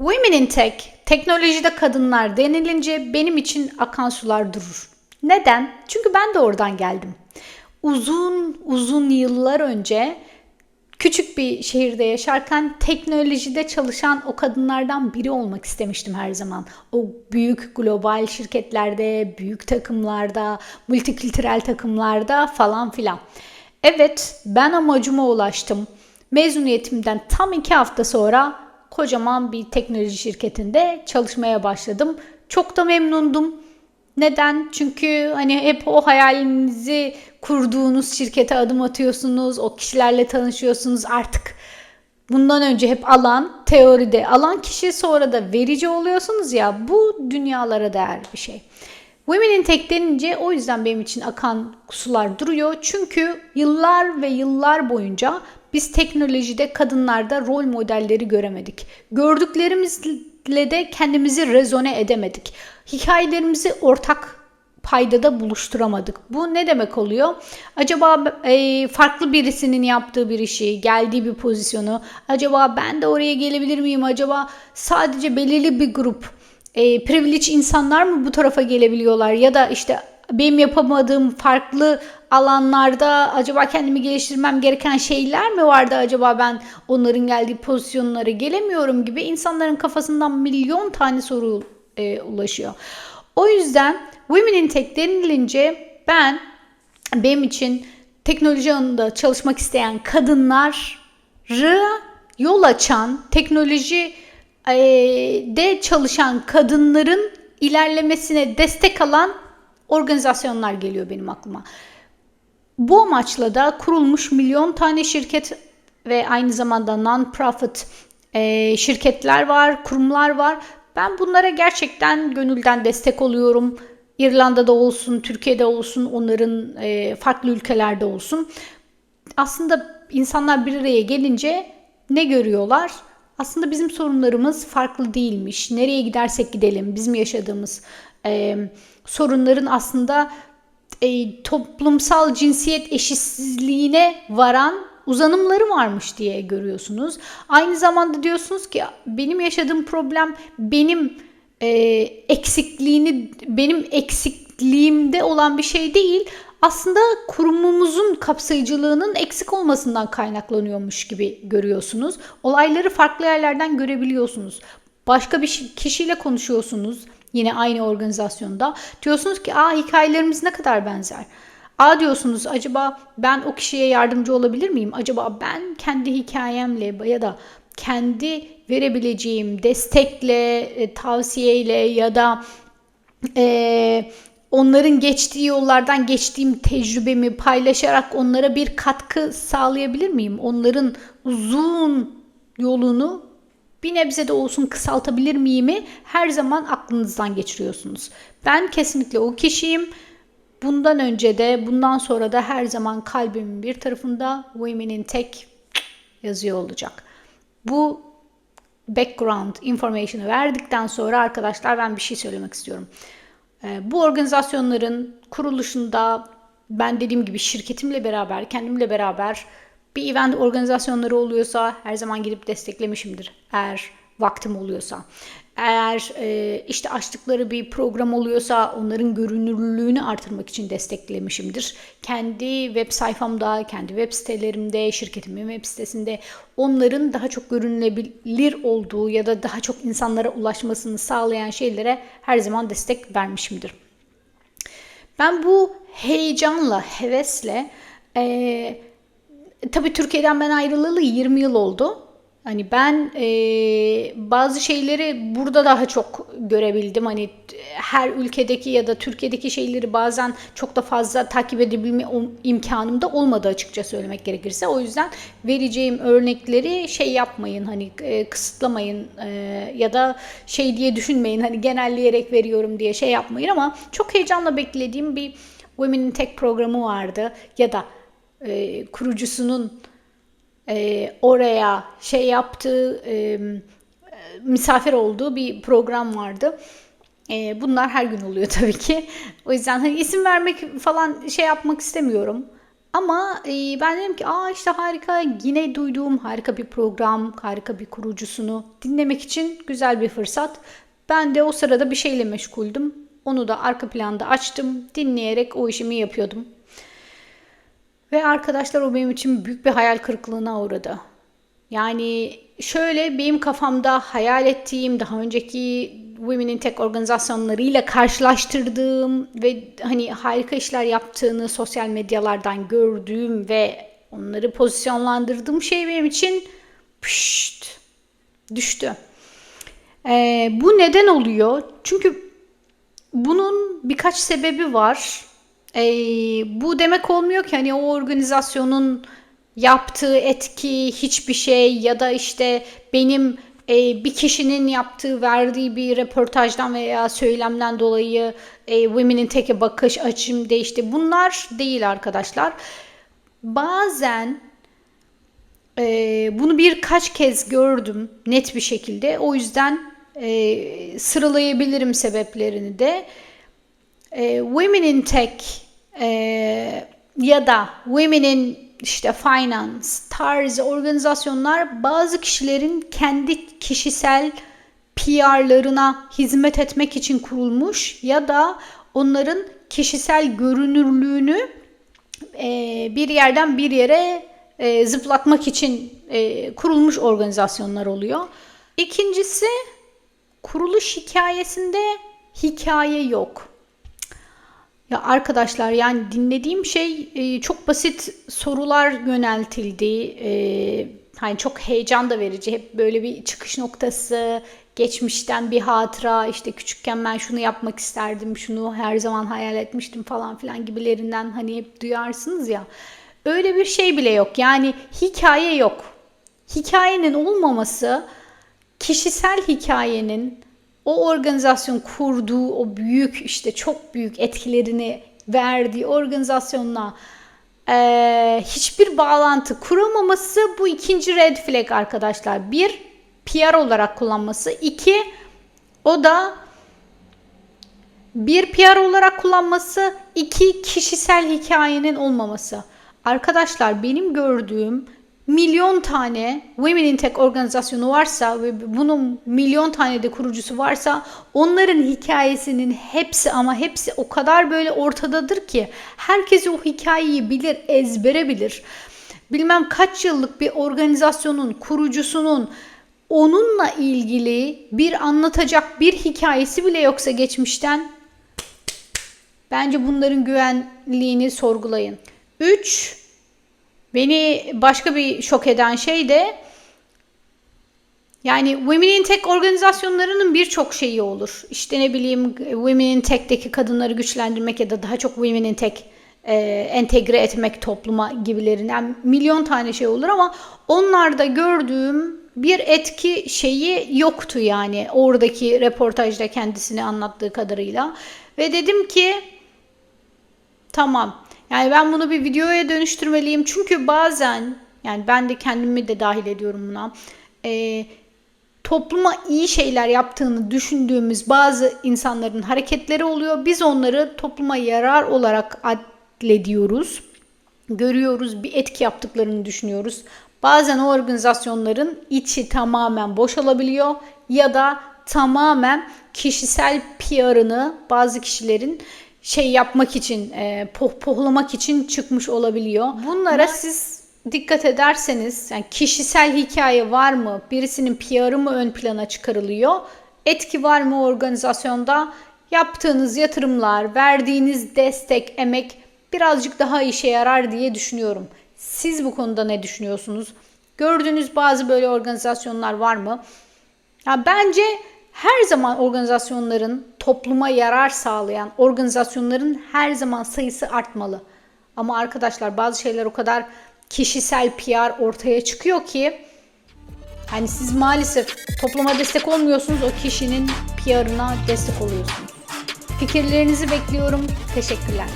Women in Tech, teknolojide kadınlar denilince benim için akan sular durur. Neden? Çünkü ben de oradan geldim. Uzun uzun yıllar önce küçük bir şehirde yaşarken teknolojide çalışan o kadınlardan biri olmak istemiştim her zaman. O büyük global şirketlerde, büyük takımlarda, multikültürel takımlarda falan filan. Evet, ben amacıma ulaştım. Mezuniyetimden tam iki hafta sonra kocaman bir teknoloji şirketinde çalışmaya başladım. Çok da memnundum. Neden? Çünkü hani hep o hayalinizi kurduğunuz şirkete adım atıyorsunuz, o kişilerle tanışıyorsunuz artık. Bundan önce hep alan, teoride alan kişi sonra da verici oluyorsunuz ya bu dünyalara değer bir şey. Women in Tech denince o yüzden benim için akan sular duruyor. Çünkü yıllar ve yıllar boyunca biz teknolojide kadınlarda rol modelleri göremedik. Gördüklerimizle de kendimizi rezone edemedik. Hikayelerimizi ortak paydada buluşturamadık. Bu ne demek oluyor? Acaba e, farklı birisinin yaptığı bir işi, geldiği bir pozisyonu, acaba ben de oraya gelebilir miyim? Acaba sadece belirli bir grup e, privilege insanlar mı bu tarafa gelebiliyorlar? Ya da işte benim yapamadığım farklı alanlarda acaba kendimi geliştirmem gereken şeyler mi vardı acaba ben onların geldiği pozisyonlara gelemiyorum gibi insanların kafasından milyon tane soru e, ulaşıyor. O yüzden Women in Tech denilince ben benim için teknoloji alanında çalışmak isteyen kadınları yol açan teknoloji e, de çalışan kadınların ilerlemesine destek alan organizasyonlar geliyor benim aklıma. Bu amaçla da kurulmuş milyon tane şirket ve aynı zamanda non-profit e, şirketler var, kurumlar var. Ben bunlara gerçekten gönülden destek oluyorum. İrlanda'da olsun, Türkiye'de olsun, onların e, farklı ülkelerde olsun. Aslında insanlar bir araya gelince ne görüyorlar? Aslında bizim sorunlarımız farklı değilmiş. Nereye gidersek gidelim, bizim yaşadığımız e, sorunların aslında e, toplumsal cinsiyet eşitsizliğine varan uzanımları varmış diye görüyorsunuz. Aynı zamanda diyorsunuz ki benim yaşadığım problem benim e, eksikliğini benim eksikliğimde olan bir şey değil. Aslında kurumumuzun kapsayıcılığının eksik olmasından kaynaklanıyormuş gibi görüyorsunuz. Olayları farklı yerlerden görebiliyorsunuz. Başka bir kişiyle konuşuyorsunuz yine aynı organizasyonda. Diyorsunuz ki aa hikayelerimiz ne kadar benzer. A diyorsunuz acaba ben o kişiye yardımcı olabilir miyim? Acaba ben kendi hikayemle ya da kendi verebileceğim destekle, e, tavsiyeyle ya da e, onların geçtiği yollardan geçtiğim tecrübemi paylaşarak onlara bir katkı sağlayabilir miyim? Onların uzun yolunu bir nebze de olsun kısaltabilir miyimi her zaman aklınızdan geçiriyorsunuz. Ben kesinlikle o kişiyim. Bundan önce de bundan sonra da her zaman kalbimin bir tarafında Women in Tech yazıyor olacak. Bu background information'ı verdikten sonra arkadaşlar ben bir şey söylemek istiyorum. Ee, bu organizasyonların kuruluşunda ben dediğim gibi şirketimle beraber, kendimle beraber bir event organizasyonları oluyorsa her zaman gidip desteklemişimdir. Eğer vaktim oluyorsa. Eğer e, işte açtıkları bir program oluyorsa onların görünürlüğünü artırmak için desteklemişimdir. Kendi web sayfamda, kendi web sitelerimde, şirketimin web sitesinde onların daha çok görünülebilir olduğu ya da daha çok insanlara ulaşmasını sağlayan şeylere her zaman destek vermişimdir. Ben bu heyecanla, hevesle e, tabii Türkiye'den ben ayrılalı 20 yıl oldu. Hani ben e, bazı şeyleri burada daha çok görebildim. Hani her ülkedeki ya da Türkiye'deki şeyleri bazen çok da fazla takip edebilme imkanım da olmadı açıkça söylemek gerekirse. O yüzden vereceğim örnekleri şey yapmayın hani e, kısıtlamayın e, ya da şey diye düşünmeyin hani genelleyerek veriyorum diye şey yapmayın ama çok heyecanla beklediğim bir Women in Tech programı vardı ya da e, kurucusunun e, oraya şey yaptığı e, misafir olduğu bir program vardı. E, bunlar her gün oluyor tabii ki. O yüzden hani isim vermek falan şey yapmak istemiyorum. Ama e, ben dedim ki aa işte harika yine duyduğum harika bir program, harika bir kurucusunu dinlemek için güzel bir fırsat. Ben de o sırada bir şeyle meşguldüm. Onu da arka planda açtım. Dinleyerek o işimi yapıyordum. Ve arkadaşlar o benim için büyük bir hayal kırıklığına uğradı. Yani şöyle benim kafamda hayal ettiğim daha önceki Women in Tech organizasyonlarıyla karşılaştırdığım ve hani harika işler yaptığını sosyal medyalardan gördüğüm ve onları pozisyonlandırdığım şey benim için pişt, düştü. Ee, bu neden oluyor? Çünkü bunun birkaç sebebi var. Ee, bu demek olmuyor ki hani o organizasyonun yaptığı etki hiçbir şey ya da işte benim e, bir kişinin yaptığı verdiği bir röportajdan veya söylemden dolayı e, Women'in Tech'e bakış açım değişti. Bunlar değil arkadaşlar. Bazen e, bunu birkaç kez gördüm net bir şekilde. O yüzden e, sıralayabilirim sebeplerini de. E, Women in Tech e, ya da Women in işte finance tarzı organizasyonlar bazı kişilerin kendi kişisel PR'larına hizmet etmek için kurulmuş ya da onların kişisel görünürlüğünü e, bir yerden bir yere e, zıplatmak için e, kurulmuş organizasyonlar oluyor. İkincisi kuruluş hikayesinde hikaye yok. Ya arkadaşlar yani dinlediğim şey e, çok basit sorular yöneltildi. E, hani çok heyecan da verici. Hep böyle bir çıkış noktası, geçmişten bir hatıra, işte küçükken ben şunu yapmak isterdim, şunu her zaman hayal etmiştim falan filan gibilerinden hani hep duyarsınız ya. Öyle bir şey bile yok. Yani hikaye yok. Hikayenin olmaması kişisel hikayenin o organizasyon kurduğu o büyük işte çok büyük etkilerini verdiği organizasyonla e, hiçbir bağlantı kuramaması bu ikinci red flag arkadaşlar. Bir, PR olarak kullanması. iki o da bir PR olarak kullanması. iki kişisel hikayenin olmaması. Arkadaşlar benim gördüğüm milyon tane Women in Tech organizasyonu varsa ve bunun milyon tane de kurucusu varsa onların hikayesinin hepsi ama hepsi o kadar böyle ortadadır ki herkes o hikayeyi bilir, ezbere bilir. Bilmem kaç yıllık bir organizasyonun kurucusunun onunla ilgili bir anlatacak bir hikayesi bile yoksa geçmişten bence bunların güvenliğini sorgulayın. 3 Beni başka bir şok eden şey de yani Women in Tech organizasyonlarının birçok şeyi olur. İşte ne bileyim Women in Tech'teki kadınları güçlendirmek ya da daha çok Women in Tech e, entegre etmek topluma gibilerinden milyon tane şey olur ama onlarda gördüğüm bir etki şeyi yoktu yani oradaki reportajda kendisini anlattığı kadarıyla. Ve dedim ki tamam yani ben bunu bir videoya dönüştürmeliyim. Çünkü bazen yani ben de kendimi de dahil ediyorum buna. E, topluma iyi şeyler yaptığını düşündüğümüz bazı insanların hareketleri oluyor. Biz onları topluma yarar olarak adlediyoruz. Görüyoruz, bir etki yaptıklarını düşünüyoruz. Bazen o organizasyonların içi tamamen boşalabiliyor ya da tamamen kişisel PR'ını bazı kişilerin şey yapmak için, e, pohpohlamak için çıkmış olabiliyor. Bunlara Ama... siz dikkat ederseniz yani kişisel hikaye var mı? Birisinin PR'ı mı ön plana çıkarılıyor? Etki var mı organizasyonda? Yaptığınız yatırımlar, verdiğiniz destek, emek birazcık daha işe yarar diye düşünüyorum. Siz bu konuda ne düşünüyorsunuz? Gördüğünüz bazı böyle organizasyonlar var mı? Ya bence her zaman organizasyonların topluma yarar sağlayan organizasyonların her zaman sayısı artmalı. Ama arkadaşlar bazı şeyler o kadar kişisel PR ortaya çıkıyor ki hani siz maalesef topluma destek olmuyorsunuz o kişinin PR'ına destek oluyorsunuz. Fikirlerinizi bekliyorum. Teşekkürler.